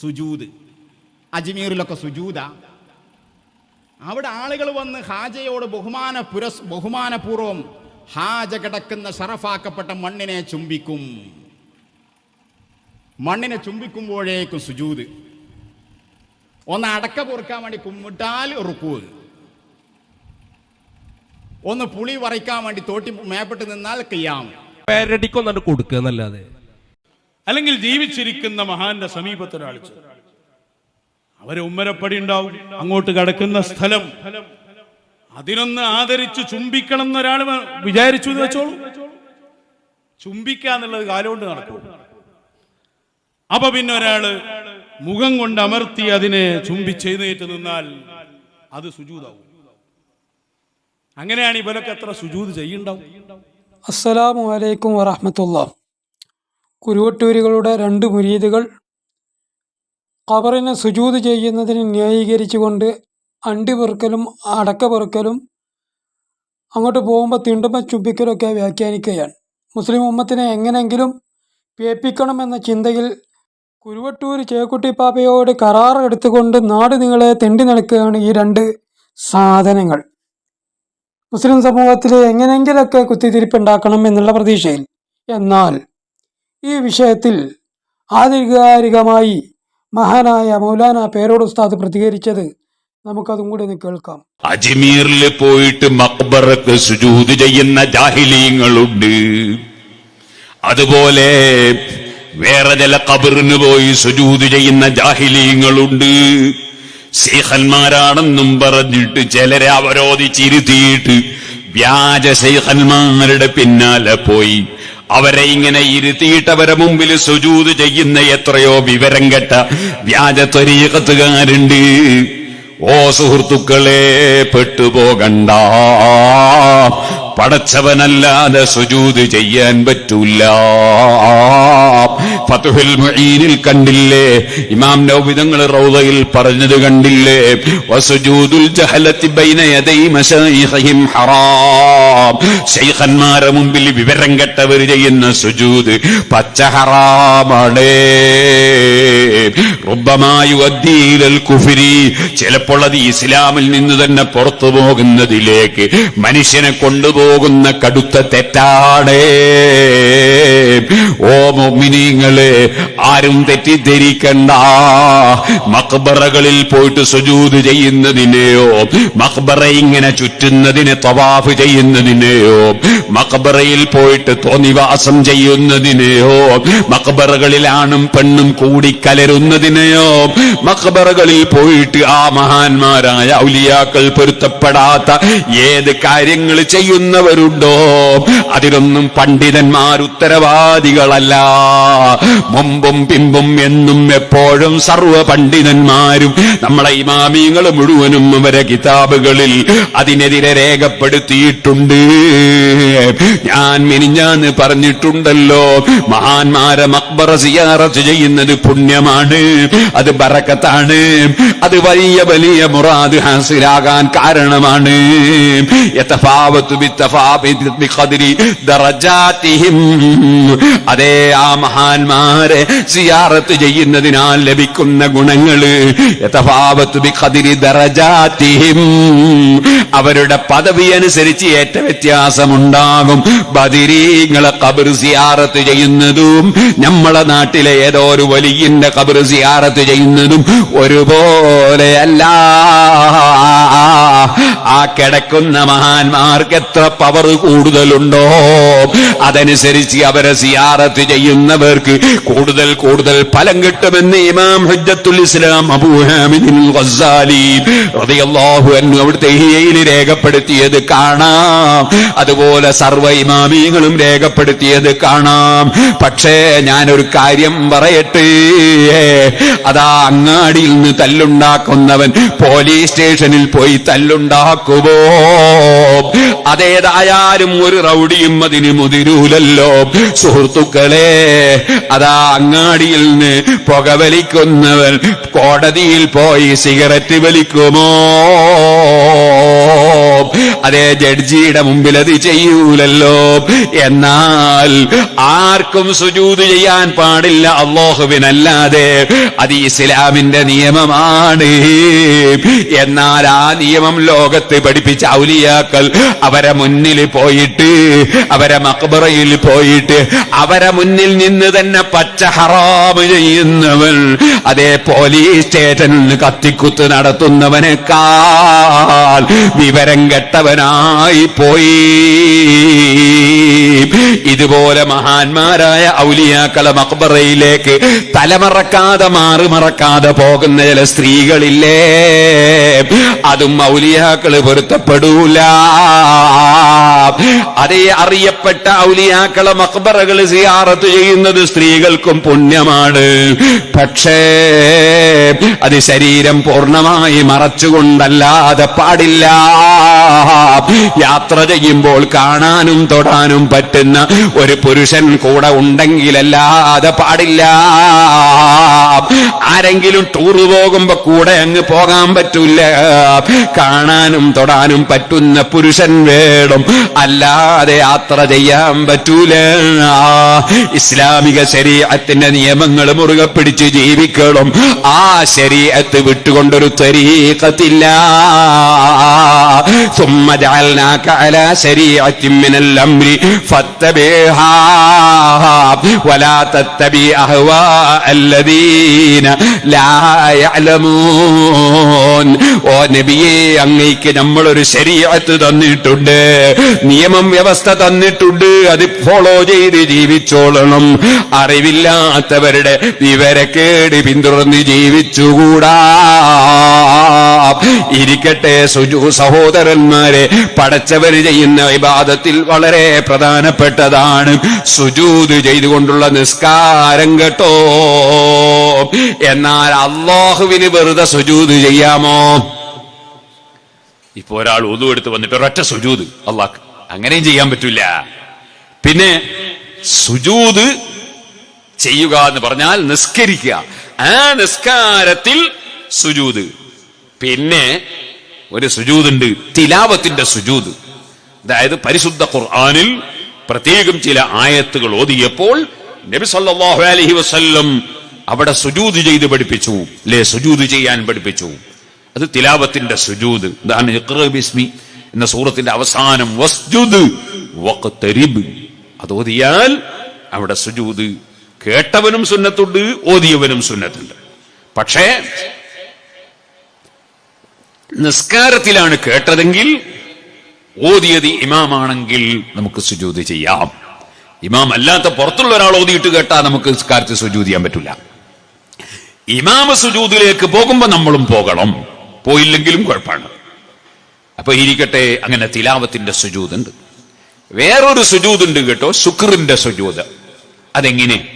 സുജൂദ് അജ്മീറിലൊക്കെ സുജൂദ അവിടെ ആളുകൾ വന്ന് ഹാജയോട് ബഹുമാന പുരസ് ബഹുമാനപൂർവം ഹാജ കിടക്കുന്ന ഷറഫാക്കപ്പെട്ട മണ്ണിനെ ചുംബിക്കും. മണ്ണിനെ ചുംബിക്കുമ്പോഴേക്കും സുജൂദ് ഒന്ന് അടക്ക പൊറുക്കാൻ വേണ്ടി കുമ്മിട്ടാൽ റുക്കൂ ഒന്ന് പുളി വറയ്ക്കാൻ വേണ്ടി തോട്ടി മേപ്പെട്ട് നിന്നാൽ കിയാം. പേരടിക്കൊന്നു കൊടുക്കുക എന്നല്ലാതെ. അല്ലെങ്കിൽ ജീവിച്ചിരിക്കുന്ന മഹാന്റെ സമീപത്ത് ഒരാൾ അവരെ ഉമ്മരപ്പടി ഉണ്ടാവും. അങ്ങോട്ട് കടക്കുന്ന സ്ഥലം. അതിനൊന്ന് ആദരിച്ച് ചുംബിക്കണം എന്നൊരാൾ വിചാരിച്ചു എന്ന് വെച്ചോളൂ. ചുംബിക്കാന്നുള്ളത് കാലുകൊണ്ട് നടക്കും. അപ്പൊ പിന്നെ ഒരാൾ മുഖം കൊണ്ട് അമർത്തി അതിനെ ചുംബിച്ചെഴുന്നേറ്റ് നിന്നാൽ അത് സുജൂതാവും. അങ്ങനെയാണ് ഇവരൊക്കെ എത്ര സുജൂത് ചെയ്യുണ്ടാവും. അസ്സലാമു അലൈക്കും വറഹമത്തുള്ള കുരുവട്ടൂരികളുടെ രണ്ട് മുരീദുകൾ ഖബറിനെ സുജൂത് ചെയ്യുന്നതിന് ന്യായീകരിച്ചുകൊണ്ട് അണ്ടി പെറുക്കലും അടക്ക പെറുക്കലും അങ്ങോട്ട് പോകുമ്പോൾ തിണ്ടുമ്പ ചുംബിക്കലൊക്കെ വ്യാഖ്യാനിക്കുകയാണ്. മുസ്ലിം ഉമ്മത്തിനെ എങ്ങനെങ്കിലും പേപ്പിക്കണമെന്ന ചിന്തയിൽ കുരുവട്ടൂർ ചേക്കുട്ടിപ്പാപ്പയോട് കരാർ എടുത്തുകൊണ്ട് നാട് നിങ്ങളെ തെണ്ടി നടക്കുകയാണ് ഈ രണ്ട് സാധനങ്ങൾ. മുസ്ലിം സമൂഹത്തിൽ എങ്ങനെയെങ്കിലൊക്കെ കുത്തിത്തിരിപ്പുണ്ടാക്കണം എന്നുള്ള പ്രതീക്ഷയിൽ. എന്നാൽ ഈ വിഷയത്തിൽ ആധികാരികമായി മഹാനായ മൗലാന പേരോട് ഉസ്താദ് പ്രതികരിച്ചത് നമുക്കതും കൂടി കേൾക്കാം. അജ്മീറിൽ പോയിട്ട് മക്ബറക്ക് സുജൂത് ചെയ്യുന്ന ജാഹിലീങ്ങളുണ്ട്. അതുപോലെ വേറെ ചില കബറിന് പോയി സുജൂത് ചെയ്യുന്ന ജാഹിലീങ്ങളുണ്ട്. ശൈഖന്മാരാണെന്നും പറഞ്ഞിട്ട് ചിലരെ അവരോധിച്ചിരുത്തിയിട്ട് വ്യാജ ശൈഖന്മാരുടെ പിന്നാലെ പോയി. അവരെ ഇങ്ങനെ ഇരുത്തിയിട്ടവരെ മുമ്പിൽ സുജൂത് ചെയ്യുന്ന എത്രയോ വിവരം കെട്ട വ്യാജ ത്വരീകത്തുകാരുണ്ട് ഓ സുഹൃത്തുക്കളെ പെട്ടുപോകണ്ട. പടച്ചവനല്ലാതെ സുജൂത് ചെയ്യാൻ പറ്റൂല. ഫതുഹിൽ മുഈനിൽ കണ്ടില്ലേ? ഇമാം നൗവിധങ്ങൾ റൗദയിൽ പറഞ്ഞത് കണ്ടില്ലേ? വസുജൂദുൽ ജഹലത്തി ബൈന യദൈ ഹറാം. ശൈഖന്മാരെ മുമ്പിൽ വിവരം കെട്ടവർ ചെയ്യുന്ന സുജൂദ് പച്ച ഹറാമാണ്. കുഫിരി. ചിലപ്പോൾ അത് ഇസ്ലാമിൽ നിന്ന് തന്നെ പുറത്തു പോകുന്നതിലേക്ക് മനുഷ്യനെ കൊണ്ടുപോകുന്ന കടുത്ത തെറ്റാണ്. ഓ മൊമിനിങ്ങളെ ആരും തെറ്റിദ്ധരിക്കണ്ട. മക്ബറകളിൽ പോയിട്ട് സുജൂത് ചെയ്യുന്നതിനെയോ മക്ബറ ഇങ്ങനെ ചുറ്റുന്നതിനെ തവാഫ് ചെയ്യുന്നതിനെയോ മക്ബറയിൽ പോയിട്ട് തോന്നിവാസം ചെയ്യുന്നതിനെയോ മക്ബറകളിൽ ആണും പെണ്ണും കൂടി കലരുന്നതിനെയോ മക്ബറകളിൽ പോയിട്ട് ആ മഹാന്മാരായ ഔലിയാക്കൾ പൊരുത്തപ്പെടാത്ത ഏത് കാര്യങ്ങൾ ചെയ്യുന്നവരുണ്ടോ അതിനൊന്നും പണ്ഡിതന്മാർ ഉത്തരവാദികളല്ല. മുമ്പും പിമ്പും എന്നും എപ്പോഴും സർവ പണ്ഡിതന്മാരും നമ്മളെ ഇമാമിങ്ങൾ മുഴുവനും അവരെ കിതാബുകളിൽ അതിനെതിരെ രേഖപ്പെടുത്തിയിട്ടുണ്ട്. ഞാൻ മിനിഞ്ഞാന്ന് പറഞ്ഞിട്ടുണ്ടല്ലോ മഹാന്മാരെ മക്ബറ സിയാറത്ത് ചെയ്യുന്നത് പുണ്യമാണ് അത് ബറക്കത്താണ് അത് വലിയ വലിയ മുറാദ് ഹാസിലാകാൻ കാരണമാണ്. ദറജാതിഹിം. അതേ ആ മഹാന്മാരെ സിയാറത്ത് ചെയ്യുന്നതിനാൽ ലഭിക്കുന്ന ഗുണങ്ങൾ. അവരുടെ പദവി അനുസരിച്ച് ഏറ്റ വ്യത്യാസമുണ്ടാകും. ബദിരീങ്ങളെ കബർ സിയാറത്ത് ചെയ്യുന്നതും നമ്മളെ നാട്ടിലെ ഏതോ ഒരു വലിയന്റെ കബർ സിയാറത്ത് ചെയ്യുന്നതും ഒരുപോലെയല്ല. ആ കിടക്കുന്ന മഹാന്മാർക്ക് എത്ര പവർ കൂടുതലുണ്ടോ? അതനുസരിച്ച് അവരെ സിയാറത്ത് ചെയ്യുന്നവർക്ക് കൂടുതൽ കൂടുതൽ ഫലം കിട്ടുമെന്ന് ഇമാം ഹുജ്ജത്തുൽ ഇസ്ലാം അൻഹു അവിടുത്തെ ഹിയയിൽ രേഖപ്പെടുത്തിയത് കാണാം. അതുപോലെ സർവ ഇമാമീങ്ങളും രേഖപ്പെടുത്തിയത് കാണാം. പക്ഷേ ഞാനൊരു കാര്യം പറയട്ടെ. അതാ അങ്ങാടിയിൽ നിന്ന് തല്ലുണ്ടാക്കുന്നവൻ പോലീസ് സ്റ്റേഷനിൽ പോയി തല്ലുണ്ടാക്കുമോ അതേതായാലും ഒരു റൗഡിയും അതിന് മുതിരൂലല്ലോ. സുഹൃത്തുക്കളെ അതാ അങ്ങാടിയിൽ നിന്ന് പുക വലിക്കുന്നവൻ കോടതിയിൽ പോയി സിഗരറ്റ് വലിക്കുമോ? അതേ ജഡ്ജിയുടെ മുമ്പിൽ അത് ചെയ്യൂലല്ലോ. എന്നാൽ ആർക്കും സുജൂത് ചെയ്യാൻ പാടില്ല അള്ളാഹുവിനല്ലാതെ. അത് ഇസ്ലാമിന്റെ നിയമമാണ്. എന്നാൽ ആ നിയമം ലോകത്ത് പഠിപ്പിച്ച ഔലിയാക്കൾ അവരെ മുന്നിൽ പോയിട്ട് അവരെ മക്ബറയിൽ പോയിട്ട് അവരെ മുന്നിൽ നിന്ന് തന്നെ പച്ച ഹറാമ് ചെയ്യുന്നവൻ അതേ പോലീസ് സ്റ്റേഷനിൽ കത്തിക്കുത്ത് നടത്തുന്നവനേക്കാൾ വിവരം കെട്ടവനായി പോയി. ഇതുപോലെ മഹാന്മാരായ ഔലിയാക്കളെ മക്ബറയിലേക്ക് തലമറക്കാതെ മാറുമറക്കാതെ പോകുന്ന ചില സ്ത്രീകളില്ലേ? അതും ഔലിയാക്കൾ പൊരുത്തപ്പെടൂല. അതേ അറിയപ്പെട്ട ഔലിയാക്കളെ മക്ബറകൾ സിയാറത്ത് ചെയ്യുന്നത് സ്ത്രീകൾക്കും പുണ്യമാണ്. പക്ഷേ അത് ശരീരം പൂർണമായി മറച്ചുകൊണ്ടല്ലാതെ പാടില്ല. യാത്ര ചെയ്യുമ്പോൾ കാണാനും തൊടാനും പറ്റുന്ന ഒരു പുരുഷൻ കൂടെ ഉണ്ടെങ്കിലല്ലാതെ പാടില്ല. ആരെങ്കിലും ടൂർ പോകുമ്പോ കൂടെ അങ്ങ് പോകാൻ പറ്റൂല കാണാനും തൊടാനും പറ്റുന്ന പുരുഷൻ വേണം. അല്ലാതെ യാത്ര ചെയ്യാൻ പറ്റൂല. ഇസ്ലാമിക ശരീരത്തിന്റെ നിയമങ്ങൾ മുറുകെ പിടിച്ച് ജീവിക്കണം. ആ ശരീരത്ത് വിട്ടുകൊണ്ടൊരു തരീക്കത്തില്ല ഓ നബിയെ അങ്ങേക്ക് നമ്മളൊരു ശരീരത്ത് തന്നിട്ടുണ്ട്. നിയമം വ്യവസ്ഥ തന്നിട്ടുണ്ട്. അത് ഫോളോ ചെയ്ത് ജീവിച്ചോളണം. അറിവില്ലാത്തവരുടെ വിവരക്കേട് പിന്തുടർന്ന് ജീവിച്ചുകൂടാ. ഇരിക്കട്ടെ സുജു സഹോദരന്മാരെ പടച്ചവര് ചെയ്യുന്ന വിവാദത്തിൽ വളരെ പ്രധാനപ്പെട്ടതാണ്. സുജൂത് ചെയ്തുകൊണ്ടുള്ള നിസ്കാരം കേട്ടോ. എന്നാൽ അള്ളാഹുവിന് വെറുതെ സുജൂത് ചെയ്യാമോ? ഇപ്പൊ ഒരാൾ ഉതു എടുത്ത് വന്നിട്ട് ഒരൊറ്റ സുജൂത് അള്ളാഹ് അങ്ങനെയും ചെയ്യാൻ പറ്റൂല. പിന്നെ സുജൂത് ചെയ്യുക എന്ന് പറഞ്ഞാൽ നിസ്കരിക്കുക. ആ നിസ്കാരത്തിൽ സുജൂത്. പിന്നെ ഒരു സുജൂതുണ്ട് തിലാവത്തിന്റെ സുജൂത്. അതായത് പരിശുദ്ധ ഖുർആാനിൽ പ്രത്യേകം ചില ആയത്തുകൾ ഓതിയപ്പോൾ നബി സല്ലല്ലാഹു അലൈഹി വസല്ലം അവിടെ സുജൂത് ചെയ്ത് പഠിപ്പിച്ചു. അല്ലെ? സുജൂത് ചെയ്യാൻ പഠിപ്പിച്ചു. അത് തിലാവത്തിന്റെ സുജൂത്. ഇതാണ് ബിസ്മി. എന്ന സൂറത്തിന്റെ അവസാനം വസ്ജുദ് അത് ഓതിയാൽ അവിടെ സുജൂത് കേട്ടവനും സുന്നത്തുണ്ട് ഓതിയവനും സുന്നത്തുണ്ട്. പക്ഷേ നിസ്കാരത്തിലാണ് കേട്ടതെങ്കിൽ ഓതിയത് ഇമാമാണെങ്കിൽ നമുക്ക് സുജൂത് ചെയ്യാം. ഇമാം അല്ലാത്ത പുറത്തുള്ള ഒരാൾ ഓതിയിട്ട് കേട്ടാൽ നമുക്ക് നിസ്കാരത്തിൽ സുജൂത് ചെയ്യാൻ പറ്റില്ല. ഇമാമ സുജൂതിലേക്ക് പോകുമ്പോൾ നമ്മളും പോകണം. പോയില്ലെങ്കിലും കുഴപ്പമാണ്. അപ്പൊ ഇരിക്കട്ടെ അങ്ങനെ തിലാവത്തിന്റെ സുജൂതുണ്ട്. വേറൊരു സുജൂതുണ്ട് കേട്ടോ ശുക്രിന്റെ സുജൂത്. അതെങ്ങനെ?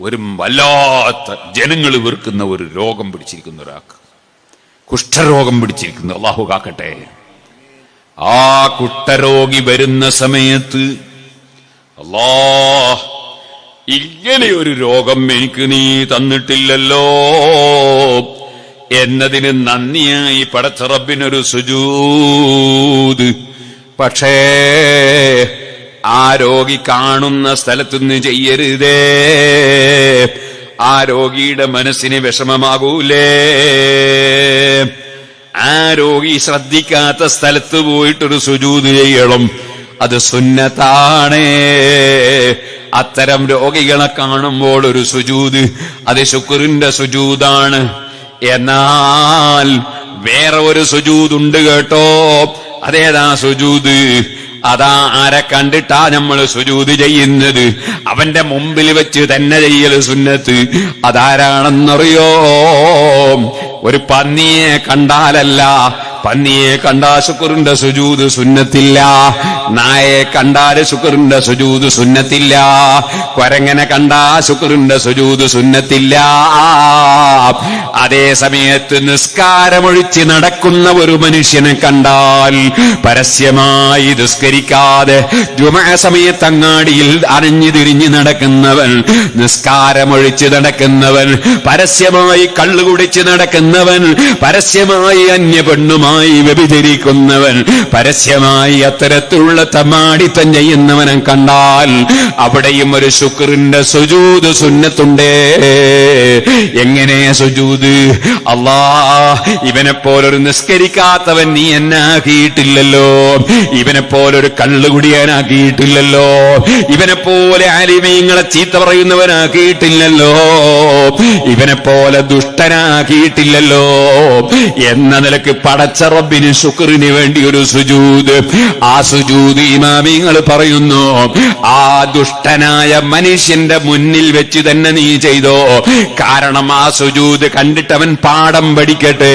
ഒരു വല്ലാത്ത ജനങ്ങൾ വെറുക്കുന്ന ഒരു രോഗം പിടിച്ചിരിക്കുന്ന ഒരാൾക്ക്. കുഷ്ഠരോഗം പിടിച്ചിരിക്കുന്നു. അള്ളാഹു കാക്കട്ടെ. ആ കുഷ്ഠരോഗി വരുന്ന സമയത്ത് അല്ലാ ഇങ്ങനെ ഒരു രോഗം എനിക്ക് നീ തന്നിട്ടില്ലല്ലോ. എന്നതിന് നന്ദിയായി പടച്ച റബ്ബിനൊരു സുജൂത്. പക്ഷേ ആ രോഗി കാണുന്ന സ്ഥലത്തുനിന്ന് ചെയ്യരുതേ. ആ രോഗിയുടെ മനസ്സിന് വിഷമമാകൂലേ. ആ രോഗി ശ്രദ്ധിക്കാത്ത സ്ഥലത്ത് പോയിട്ടൊരു സുജൂത് ചെയ്യണം. അത് സുന്നത്താണേ. അത്തരം രോഗികളെ കാണുമ്പോൾ ഒരു സുജൂത്. അത് ശുക്രിന്റെ സുജൂതാണ്. എന്നാൽ വേറെ ഒരു സുജൂതുണ്ട് കേട്ടോ. അതേതാ സുജൂത്? അതാ ആരെ കണ്ടിട്ടാ നമ്മൾ സുജൂത് ചെയ്യുന്നത്? അവന്റെ മുമ്പിൽ വെച്ച് തന്നെ ചെയ്യൽ സുന്നത്ത്. അതാരാണെന്നറിയോ? ഒരു പന്നിയെ കണ്ടാലല്ല. പന്നിയെ കണ്ടാ ശുക്രന്റെ സുജൂത് സുന്നത്തില്ല. നായയെ കണ്ടാൽ ശുക്രന്റെ സുജൂത് സുന്നത്തില്ല. കൊരങ്ങനെ കണ്ടാ ശുക്രന്റെ സുജൂത് സുന്നത്തില്ല. അതേ സമയത്ത് നിസ്കാരമൊഴിച്ച് നടക്കുന്ന ഒരു മനുഷ്യനെ കണ്ടാൽ പരസ്യമായി നിസ്കരിക്കാതെ ജുമ സമയത്ത് അങ്ങാടിയിൽ അരഞ്ഞു തിരിഞ്ഞു നടക്കുന്നവൻ നിസ്കാരമൊഴിച്ച് നടക്കുന്നവൻ പരസ്യമായി കള്ളു കുടിച്ച് നടക്കുന്നവൻ പരസ്യമായി അന്യ പെണ്ണുമായി വ്യഭിചരിക്കുന്നവൻ പരസ്യമായി അത്തരത്തിലുള്ള തമാടിത്തം ചെയ്യുന്നവനെ കണ്ടാൽ അവിടെയും ഒരു ശുക്രിന്റെ സുജൂത് സുന്നത്തുണ്ടേ. എങ്ങനെ സുജൂത്? അല്ലാ ഇവനെ പോലൊരു നിസ്കരിക്കാത്തവൻ നീ എന്നാക്കിയിട്ടില്ലല്ലോ. ഇവനെ പോലൊരു കള്ളുകുടിയാനാക്കിയിട്ടില്ലല്ലോ. ഇവനെ പോലെ ആലിമീങ്ങളെ ചീത്ത പറയുന്നവനാക്കിയിട്ടില്ലല്ലോ. ഇവനെ പോലെ ദുഷ്ടനാക്കിയിട്ടില്ലല്ലോ. എന്ന നിലയ്ക്ക് പടച്ചറബിന് ശുക്രിന് വേണ്ടി ഒരു സുജൂത്. ആ സുജൂത് ഇമാമിങ്ങൾ പറയുന്നു ആ ദുഷ്ടനായ മനുഷ്യന്റെ മുന്നിൽ വെച്ച് തന്നെ നീ ചെയ്തോ? കാരണം ആ സുജൂത് കണ്ടിട്ടവൻ പാഠം പഠിക്കട്ടെ.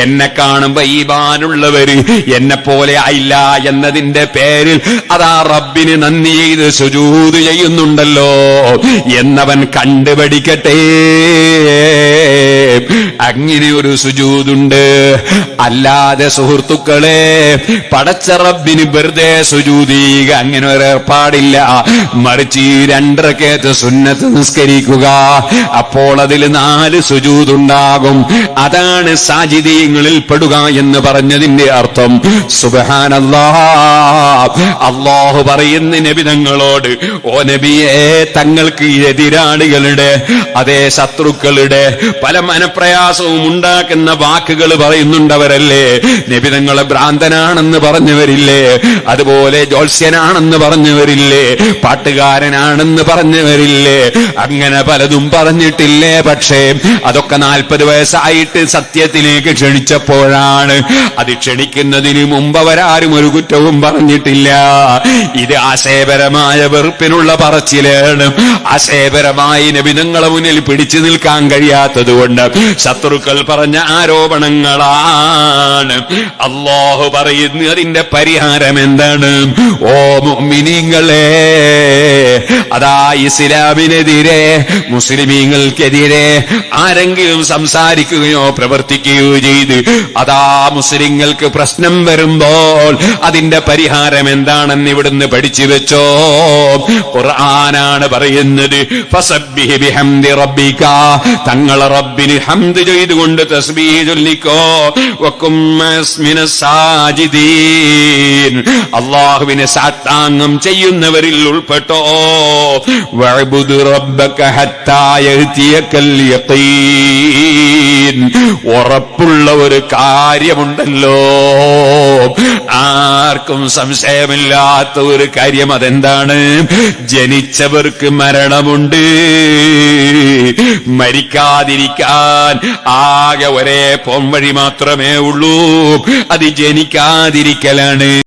എന്നെ കാണുമ്പോ ഈമാനുള്ളവര് എന്നെ പോലെ ആയില്ല എന്നതിന്റെ പേരിൽ അതാ റബ്ബിന് നന്ദി ചെയ്ത് സുജൂത് ചെയ്യുന്നുണ്ടല്ലോ. എന്നവൻ കണ്ടുപഠിക്കട്ടെ. അങ്ങനെ ഒരു സുജൂതുണ്ട്. അല്ലാതെ സുഹൃത്തുക്കളെ പടച്ച റബ്ബിന് വെറുതെ സുജൂതീക അങ്ങനെ ഒരു ഏർപ്പാടില്ല. മറിച്ച് ഈ രണ്ടരക്കേത്ത് സുന്നത്ത് നിസ്കരിക്കുക. അപ്പോൾ അതിൽ നാല് സുജൂതുണ്ടാകും. അതാണ് സാജിതീയങ്ങളിൽ പെടുക എന്ന് പറഞ്ഞതിന്റെ അർത്ഥം. സുബഹാനല്ലാ അള്ളാഹു പറയുന്ന നബിതങ്ങളോട് ഓ നബിയെ തങ്ങൾക്ക് എതിരാളികളുടെ അതേ ശത്രുക്കളുടെ പല മനപ്രയാസവും ഉണ്ടാക്കുന്ന വാക്കുകൾ പറയുന്നുണ്ടവരല്ലേ? നിബിതങ്ങളെ ഭ്രാന്തനാണെന്ന് പറഞ്ഞവരില്ലേ? അതുപോലെ ജോത്സ്യനാണെന്ന് പറഞ്ഞവരില്ലേ? പാട്ടുകാരനാണെന്ന് പറഞ്ഞവരില്ലേ? അങ്ങനെ പലതും പറഞ്ഞിട്ടില്ലേ? പക്ഷേ അതൊക്കെ നാൽപ്പത് വയസ്സായിട്ട് സത്യത്തിലേക്ക് ക്ഷണിച്ചപ്പോഴാണ് അത് ക്ഷണിക്കുന്നതിന് മുമ്പ് അവരാരും ഒരു കുറ്റവും പറഞ്ഞിട്ടില്ല. ഇത് ആശയപരമായ വെറുപ്പിനുള്ള പറച്ചിലാണ്. ആശയപരമായി നബിതങ്ങളെ മുന്നിൽ പിടിച്ചു നിൽക്കാൻ കഴിയാത്തത് കൊണ്ട് ശത്രുക്കൾ പറഞ്ഞ ആരോപണങ്ങളാണ്. അള്ളാഹു പറയുന്നു അതിന്റെ പരിഹാരം എന്താണ്? ഓ മുഅ്മിനീങ്ങളെ അതാ ഇസ്ലാമിനെതിരെ മുസ്ലിമീങ്ങൾക്കെതിരെ ആരെങ്കിലും സംസാരിക്കുകയോ പ്രവർത്തിക്കുകയോ ചെയ്ത് അതാ മുസ്ലിങ്ങൾക്ക് പ്രശ്നം വരുമ്പോൾ അതിന്റെ പരിഹാരം എന്താണെന്ന് ഇവിടുന്ന് പഠിച്ചു വെച്ചോ. ഖുർആനാണ് പറയുന്നത് തങ്ങളെ റബ്ബിന് ഹംദ് ചെയ്തുകൊണ്ട് തസ്ബീഹ് ചൊല്ലിക്കോ. സാജിദീൻ. അള്ളാഹുവിനെ സാത്താങ്ങം ചെയ്യുന്നവരിൽ ഉൾപ്പെട്ടോ. ഉറപ്പുള്ള ഒരു കാര്യമുണ്ടല്ലോ. ആർക്കും സംശയമില്ലാത്ത ഒരു കാര്യം അതെന്താണ്? ജനിച്ചവർക്ക് മരണമുണ്ട്. മരിക്കാതിരിക്കാൻ ആകെ ഒരേ പോംവഴി മാത്രമേ ഉള്ളൂ. അത് ജനിക്കാതിരിക്കലാണ്.